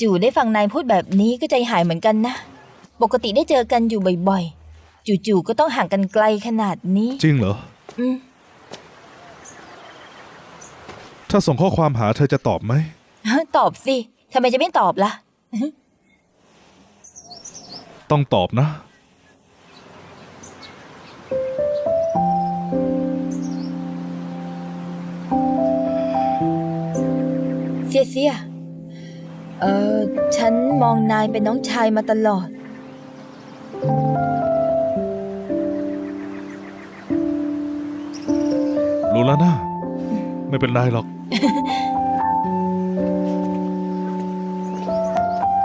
จู่ๆได้ฟังนายพูดแบบนี้ก็ใจหายเหมือนกันนะ ปกติได้เจอกันอยู่บ่อยๆ จู่ๆก็ต้องห่างกันไกลขนาดนี้ จริงเหรอ อืม ถ้าส่งข้อความหาเธอจะตอบไหม ตอบสิทำไมจะไม่ตอบล่ะ ต้องตอบนะ เสียเสีย เออฉันมองนายเป็นน้องชายมาตลอดรู้แล้วนะไม่เป็นไรหรอก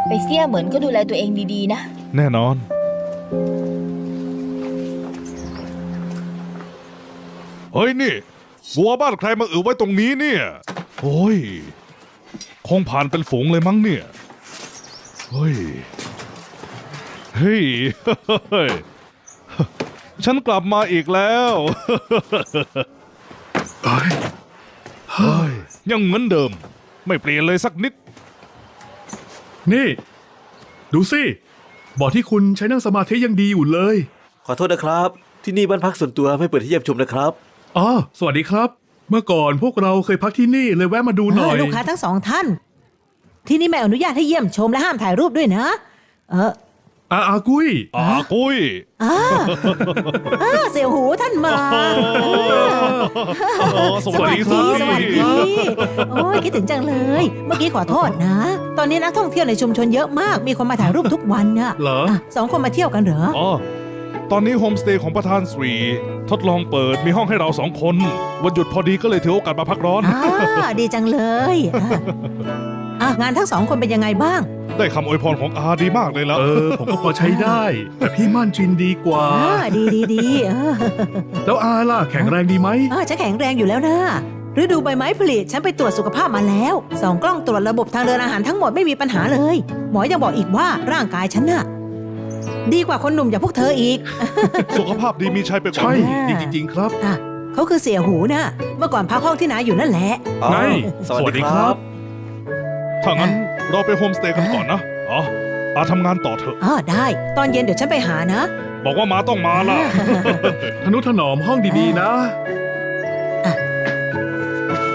ไปเสียเหมือนก็ดูแลตัวเองดีๆนะ แน่นอน เฮ้ยนี่วัวบ้านใครมาอือไว้ตรงนี้เนี่ย โอ้ย คงผ่านเป็นฝูงเลยมั้งเนี่ย เฮ้ย เฮ้ยเฮ้ยฉันกลับมาอีกแล้วเฮ้ย ยังเหมือนเดิม ไม่เปลี่ยนเลยสักนิด นี่ ดูสิบอร์ดที่คุณใช้นั่งสมาธิยังดีอยู่เลย ขอโทษนะครับ ที่นี่บ้านพักส่วนตัวไม่เปิดให้เยี่ยมชมนะครับ อ๋อ สวัสดีครับ เมื่อก่อนพวกเราเคยพักที่นี่เลยแวะมาดูหน่อย เลูกค้าทั้งสองท่าน ที่นี่ไม่อนุญาตให้เยี่ยมชมและห้ามถ่ายรูปด้วยนะ เอออาอากุ้ยอากุ้ยอ่าอ่าเสี่ยวหูท่านมาสวัสดีครับสวัสดีโอ้ยคิดถึงจังเลย เมื่อกี้ขอโทษนะ ตอนนี้นักท่องเที่ยวในชุมชนเยอะมากมีคนมาถ่ายรูปทุกวันน่ะเหรออะสองคนมาเที่ยวกันเหรออ๋อ ตอนนี้โฮมสเตย์ของประธานสวีทดลองเปิดมีห้องให้เราสองคนวันหยุดพอดีก็เลยถือโอกาสมาพักร้อน อ่าดีจังเลยอะอะงานทั้งสองคนเป็นยังไงบ้าง ได้คำอวยพรของอาดีมากเลยละเออ ผมก็พอใช้ได้ แต่พี่มั่นจินดีกว่า อ่าดีดีดีเออแล้วอาล่ะ แข็งแรงดีไหมอ่าฉันแข็งแรงอยู่แล้วนะฤดูใบไม้ผลิฉันไปตรวจสุขภาพมาแล้วสองกล้องตรวจระบบทางเดินอาหารทั้งหมดไม่มีปัญหาเลย หมอยังบอกอีกว่าร่างกายฉันน่ะ ดีกว่าคนหนุ่มอย่างพวกเธออีก สุขภาพดีมีชัยไปกว่าใช่อ่าดีจริง ๆ ครับ อะเขาคือเสียหูนะ เมื่อก่อนพักห้องที่ไหนอยู่นั่นแหละ อ๋อไงสวัสสวัสดีดีคครัรับบถ้างั้นเราไปโฮมสเตย์กันก่อนนะอ๋ออาทำงานต่อเถอะ อ๋อได้ ตอนเย็นเดี๋ยวฉันไปหานะ บอกว่ามาต้องมาล่ะทนุถนอมห้องดีๆนะ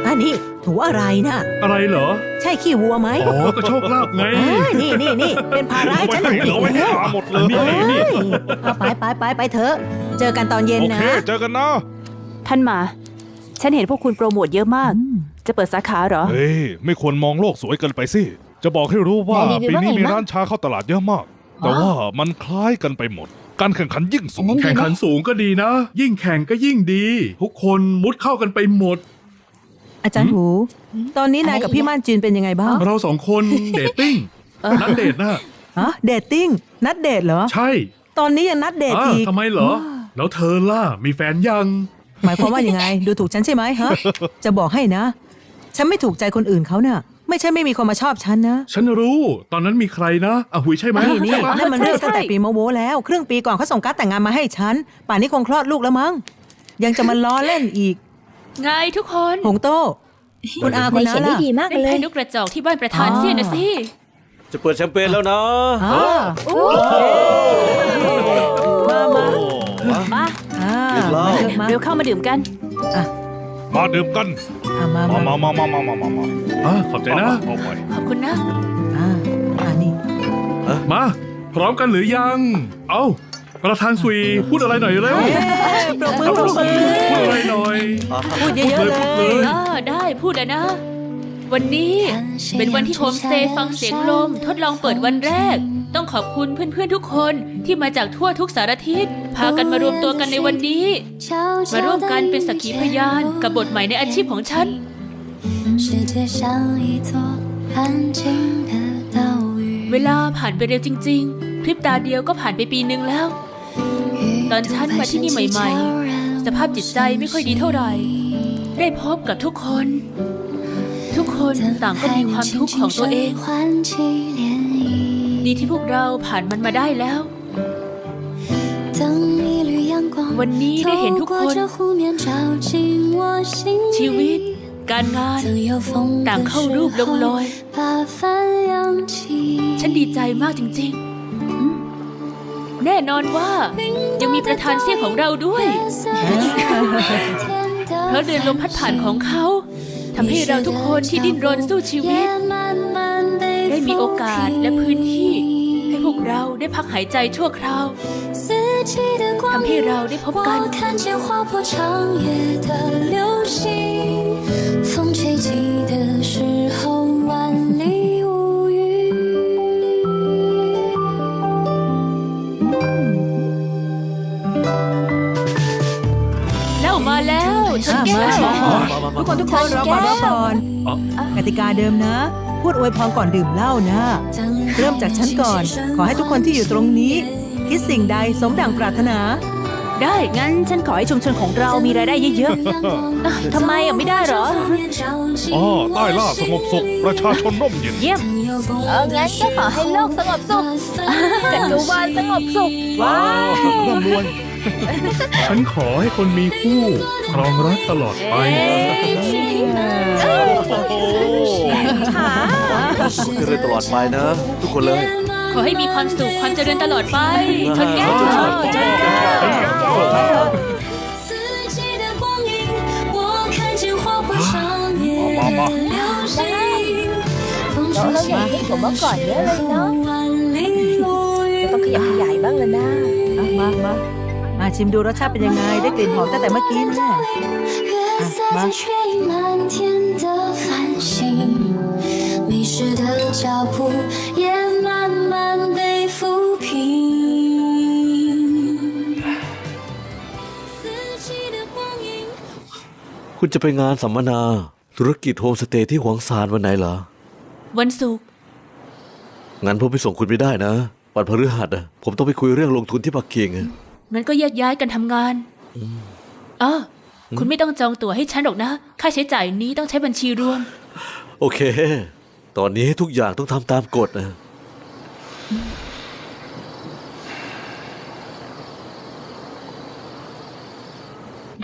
อันนี้ถูอะไรนะอะไรเหรอ ใช่ขี้วัวไหมอ๋อก็โชคลาภไงเอ้ยนี่นี่นี่เป็นภาระให้ฉันไม่อีให้กเราไม่ให้แล้วอาหมดเลยนี่นี่เอ้ยเอาไปไปไปไปเถอะ เจอกันตอนเย็นโอเคนะเจอกันนะท่านมา ฉันเห็นพวกคุณโปรโมทเยอะมาก จะเปิดสาขาเหรอ เฮ้ยไม่ควรมองโลกสวยเกินไปสิจะบอกให้รู้ว่าไหนรีวิวปีว่านี้ไงมีบ้างร้านชาเข้าตลาดเยอะมาก แต่ว่ามันคล้ายกันไปหมด การแข่งขันยิ่งสูงอันนั้นแข่งขันสูงก็ดีนะ ยิ่งแข่งก็ยิ่งดี ทุกคนมุดเข้ากันไปหมด อาจารย์หู ตอนนี้นายกับพี่ม่านจีนเป็นยังไงบ้าง เราสองคนเดทติ้งนัดเดทนะฮะเดทติ้งนัดเดทเหรอ ใช่ ตอนนี้ยังนัดเดทอ่าอีกทำไมเหรอ แล้วเธอล่ะ มีแฟนยัง หมายความว่ายังไง ดูถูกฉันใช่ไหมฮะ จะบอกให้นะ ฉันไม่ถูกใจคนอื่นเขาเน่ะไม่ใช่ไม่มีคนมาชอบฉันนะ ฉันรู้ ตอนนั้นมีใครนะอะหุยใช่ไหมนี่นี่ใช่ปะนั่นมันเรื่องใช่ตั้งแต่ปีมะโวแล้ว ครึ่งปีก่อนเขาส่งการ์ดแต่งงานมาให้ฉัน ป่านนี้คงคลอดลูกแล้วมั้ง ยังจะมาล้อเล่นอีก ไงทุกคนหงโต้คุณอาคุนายณน้าเขียนได้ล่ะ ดีมากเล่นเลไพ่ยนกกระจอกที่บ้านประธานอ๋อ เสียนะสิจะเปิดแชมเปญแล้วนะอ่ามามามาอ่าเรียบร้อยมาเถอะมาเร็วเข้ามาดื่มกัน มาดื่มกัน อะมามามามามามามามามามาอะขอบใจนะ เอาไปขอบคุณนะ อ่าอ่านี่มา พร้อมกันหรือยัง เอ้า ประธานสุยพูดอะไรหน่อยเร็ว ปรบมือปรบมือ ใหน่อยพูดเยอะๆเลย เออได้พูดอะนะ วันนี้เป็นวันที่โฮมสเตย์ฟังเสียงลม ทดลองเปิดวันแรก ต้องขอบคุณเพื่อนๆทุกคนที่มาจากทั่วทุกสารทิศพากันมารวมตัวกันในวันนี้ มาร่วมกันเป็นสักขีพยานกับบทใหม่ในอาชีพของฉันเวลาผ่านไปเร็วจริง ๆ พริบตาเดียวก็ผ่านไปปีหนึ่งแล้ว ตอนฉันมาที่นี่ใหม่ ๆ สภาพจิตใจไม่ค่อยดีเท่าไหร่ ได้พบกับทุกคน ทุกคนต่างก็มีความทุกข์ของตัวเอง ดีที่พวกเราผ่านมันมาได้แล้ว วันนี้ได้เห็นทุกคน ชีวิต การงาน ต่างเข้ารูปลงรอย ฉันดีใจมากจริง ๆ แน่นอนว่ายังมีประธานเสี่ยงของเราด้วย เพราะเดือนลมพัดผ่านของเขาทำให้เราทุกคนที่ดิ้นรนสู้ชีวิต ได้มีโอกาสและพื้นที่ ให้พวกเราได้พักหายใจชั่วคราว ทำให้เราได้พบกัน 我看见划破长夜的流星，风吹起的时候 ทุกคนทุกคนรอก่อนรอก่อนกติกาเดิมนะ พูดอวยพรก่อนดื่มเหล้านะ เริ่มจากฉันก่อน ขอให้ทุกคนที่อยู่ตรงนี้ คิดสิ่งใดสมดังปรารถนา ได้ งั้นฉันขอให้ชุมชนของเรามีรายได้เยอะๆอะทำไมอะไม่ได้เหรอ อ๋อใต้ล่าสงบสุข ประชาชนร่มเย็น เยี่ยม เอองั้นก็ขอให้โลกสงบสุขจักรวาลสงบสุข ว้าวร่ำรวย ฉันขอให้คนมีคู่ครองรักตลอดไป เจริญตลอดไปนะ ทุกคนเลย ขอให้มีความสุขความเจริญตลอดไปชนแก้ว四 ก่อนเยอะเลยเนาะต้องขยับขยายบ้างเลยนะเามามามาชิมดูรสชาติเป็นยังไง ได้กลิ่นหอมตั้งแต่เมื่อกี้เนยอะมาคุณจะไปงานสัมมนา ธุรกิจโฮมสเตย์ที่หวงซานวันไหนเหรอ วันศุกร์ งั้นผมไปส่งคุณไม่ได้นะ วันพฤหัสอะผมต้องไปคุยเรื่องลงทุนที่ปักกิ่งอะงั้นก็แยกย้ายกันทำงานอ๋อคุณไม่ต้องจองตั๋วให้ฉันหรอกนะ ค่าใช้จ่ายนี้ต้องใช้บัญชีรวม โอเค ตอนนี้ทุกอย่างต้องทำตามกฎนะ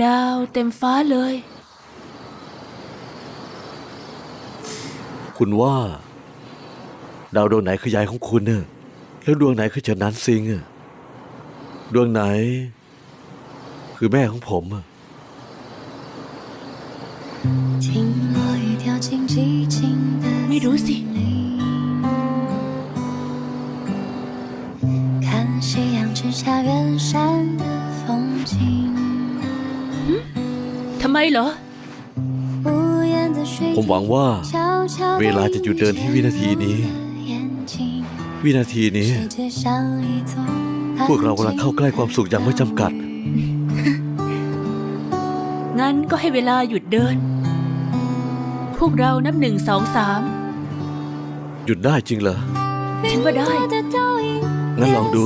ดาวเต็มฟ้าเลย คุณว่า ดาวดวงไหนคือยายของคุณเนี่ยแล้วดวงไหนคือเฉินนันซิงอะดวงไหน คือแม่ของผมอะไม่รู้สิทำไมเหรอ ผมหวังว่า เวลาจะหยุดเดินที่วินาทีนี้ วินาทีนี้ พวกเรากำลังเข้าใกล้ความสุขอย่างไม่จำกัด งั้นก็ให้เวลาหยุดเดิน พวกเรานับหนึ่งสองสามหยุดได้จริงเหรอ ฉันว่าได้ งั้นลองดู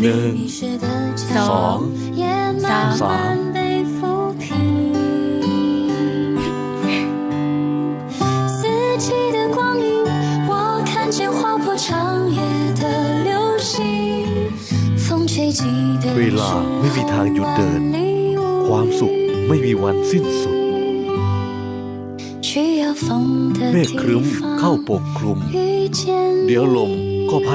หนึ่งสองสาม เวลาไม่มีทางหยุดเดิน ความสุขไม่มีวันสิ้นสุด เมฆครึ้มเข้าปกคลุม เดี๋ยวลมก็พัด